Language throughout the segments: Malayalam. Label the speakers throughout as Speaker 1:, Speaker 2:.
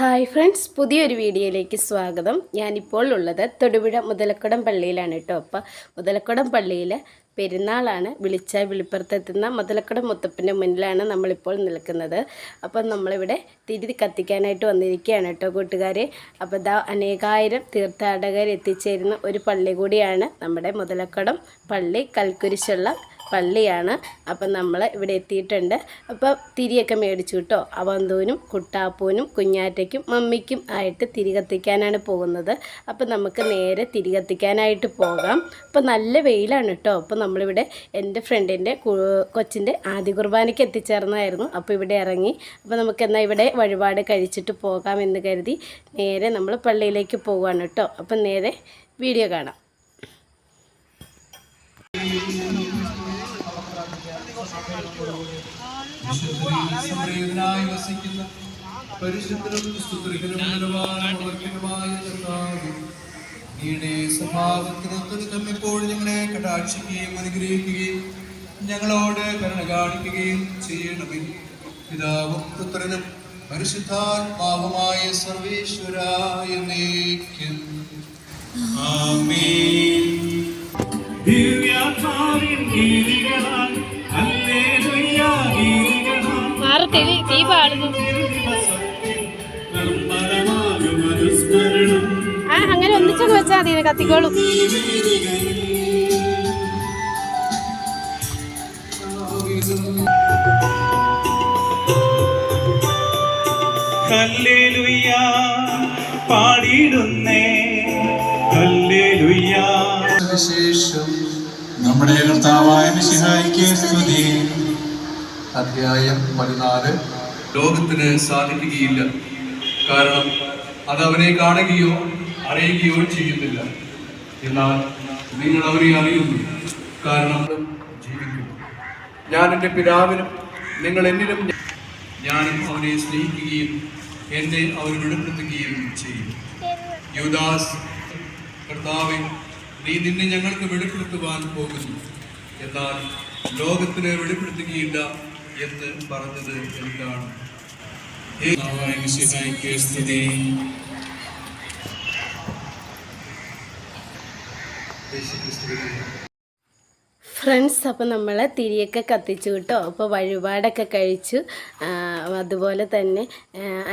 Speaker 1: ഹായ് ഫ്രണ്ട്സ് പുതിയൊരു വീഡിയോയിലേക്ക് സ്വാഗതം. ഞാനിപ്പോൾ ഉള്ളത് തൊടുപുഴ മുതലക്കുടം പള്ളിയിലാണ് കേട്ടോ. അപ്പോൾ മുതലക്കുടം പള്ളിയിൽ പെരുന്നാളാണ്. വിളിച്ചാൽ വിളിപ്പുറത്തെത്തുന്ന മുതലക്കുടം മുത്തപ്പന്റെ മുന്നിലാണ് നമ്മളിപ്പോൾ നിൽക്കുന്നത്. അപ്പം നമ്മളിവിടെ തിരി കത്തിക്കാനായിട്ട് വന്നിരിക്കുകയാണ് കേട്ടോ കൂട്ടുകാരെ. അപ്പോൾ ഇതാ അനേകായിരം തീർത്ഥാടകർ എത്തിച്ചേരുന്ന ഒരു പള്ളി കൂടിയാണ് നമ്മുടെ മുതലക്കുടം പള്ളി കൽക്കുരിശുള്ള പള്ളിയാണ്. അപ്പം നമ്മൾ ഇവിടെ എത്തിയിട്ടുണ്ട്. അപ്പം തിരിയൊക്കെ മേടിച്ചു കേട്ടോ അവന്തൂനും കുട്ടാപ്പൂനും കുഞ്ഞാറ്റയ്ക്കും മമ്മിക്കും ആയിട്ട് തിരി കത്തിക്കാനാണ് പോകുന്നത്. അപ്പം നമുക്ക് നേരെ തിരി കത്തിക്കാനായിട്ട് പോകാം. അപ്പം നല്ല വെയിലാണ് കേട്ടോ അപ്പോൾ നമ്മളിവിടെ എന്റെ ഫ്രണ്ടിന്റെ കൊച്ചിന്റെ ആദ്യ കുർബാനയ്ക്ക് എത്തിച്ചേർന്നായിരുന്നു അപ്പോൾ ഇവിടെ ഇറങ്ങി. അപ്പോൾ നമുക്ക് എന്നാൽ ഇവിടെ വഴിപാട് കഴിച്ചിട്ട് പോകാമെന്ന് കരുതി നേരെ നമ്മൾ പള്ളിയിലേക്ക് പോവുകയാണ് കേട്ടോ അപ്പം നേരെ വീഡിയോ കാണാം.
Speaker 2: സംപ്രീതനായി വസിക്കുന്ന പരിശുദ്ധനും അങ്ങയുടെ സ്വഭാവത്തിനൊത്തൊരു നമ്മെപ്പോഴും ഞങ്ങളെ കടാക്ഷിക്കുകയും അനുഗ്രഹിക്കുകയും ഞങ്ങളോട് കരുണ കാണിക്കുകയും ചെയ്യണമേ. പിതാവും പുത്രനും പരിശുദ്ധാത്മാവുമായ സർവേശ്വരായ നീക്കും
Speaker 3: ദിവ്യാത്മാവിൻ ഗീതികളാൽ
Speaker 1: തിരി തീ പാടുന്നു ആ അങ്ങനെ ഒന്നിച്ചൊക്കെ വെച്ചാൽ മതി കത്തിക്കോളും.
Speaker 3: ഹല്ലേലൂയ പാടിയിടുന്നേ. ഹല്ലേലൂയ.
Speaker 2: വിശേഷം നമ്മുടെ കർത്താവായ മിശിഹായിക്ക് സ്തുതി. അധ്യായം പതിനാല്. ലോകത്തിന് സാധിക്കുകയില്ല. കാരണം അത് അവനെ കാണുകയോ അറിയുകയോ ചെയ്യുന്നില്ല. എന്നാൽ നിങ്ങൾ അവനെ അറിയുന്നു. കാരണം ജീവിക്കുന്നു. ഞാൻ എന്റെ പിതാവിനും നിങ്ങൾ എന്നിലും ഞാനും അവനെ സ്നേഹിക്കുകയും എന്നെ അവൻ വെളിപ്പെടുത്തുകയും ചെയ്യും. യുദാസ് കർത്താവെ നീ നിന്നെ ഞങ്ങൾക്ക് വെളിപ്പെടുത്തുവാൻ പോകുന്നു. എന്നാൽ ലോകത്തിന് വെളിപ്പെടുത്തുകയില്ല. എന്ന് പറഞ്ഞത് എന്താണ് ഹേ കർത്താവായ മിശിഹായ്ക്ക് സ്തുതി. യേശുക്രിസ്തുവിനെ
Speaker 1: ഫ്രണ്ട്സ് അപ്പോൾ നമ്മൾ തിരിയൊക്കെ കത്തിച്ചു കിട്ടോ. അപ്പോൾ വഴിപാടൊക്കെ കഴിച്ചു. അതുപോലെ തന്നെ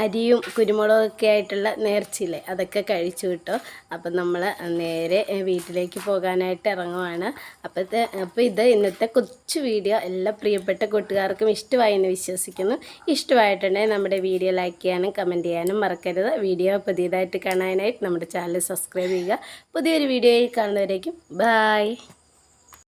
Speaker 1: അരിയും കുരുമുളകൊക്കെ ആയിട്ടുള്ള നേർച്ചില്ലേ അതൊക്കെ കഴിച്ചു കിട്ടോ. അപ്പം നമ്മൾ നേരെ വീട്ടിലേക്ക് പോകാനായിട്ട് ഇറങ്ങുവാണ്. അപ്പോഴത്തെ അപ്പോൾ ഇത് ഇന്നത്തെ കൊച്ചു വീഡിയോ. എല്ലാ പ്രിയപ്പെട്ട കൂട്ടുകാർക്കും ഇഷ്ടമായി എന്ന് വിശ്വസിക്കുന്നു. ഇഷ്ടമായിട്ടുണ്ടെങ്കിൽ നമ്മുടെ വീഡിയോ ലൈക്ക് ചെയ്യാനും കമന്റ് ചെയ്യാനും മറക്കരുത്. വീഡിയോ പുതിയതായിട്ട് കാണാനായിട്ട് നമ്മുടെ ചാനൽ സബ്സ്ക്രൈബ് ചെയ്യുക. പുതിയൊരു വീഡിയോയിൽ കാണുന്നവരേക്കും ബായ്